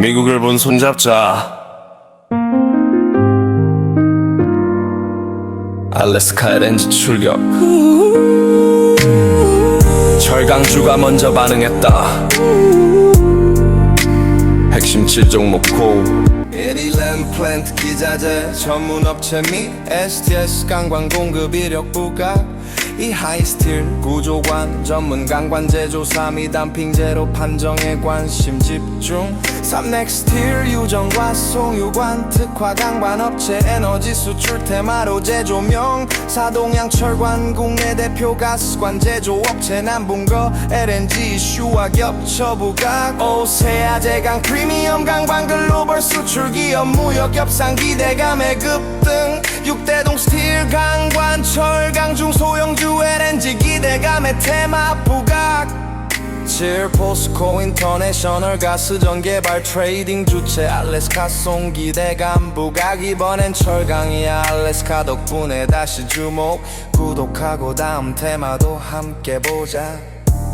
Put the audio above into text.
미국을 본 손잡자. 알래스카 LNG 출격. 철강주가 먼저 반응했다. 핵심 7종목 고. 에리랜 플랜트 기자재 전문업체 및 STS 강관 공급 이력 부각 이 하이스틸 구조관 전문 강관 제조 3위 단핑 제로 판정에 관심 집중. 삼넥스틸 유정과 송유관 특화 강반 업체 에너지 수출 테마로 제조명. 사동양 철관 국내 대표 가스관 제조 업체 남bun거 LNG 이슈와 겹쳐 부각. 오세아 제강 프리미엄 강반 글로벌 수출 기업 무역 협상 기대감의 급등. 6대 기대감의 테마 부각. 칠 포스코 인터내셔널 가스전 개발 트레이딩 주체 알래스카 송 기대감 부각. 이번엔 철강이야 알래스카 덕분에 다시 주목. 구독하고 다음 테마도 함께 보자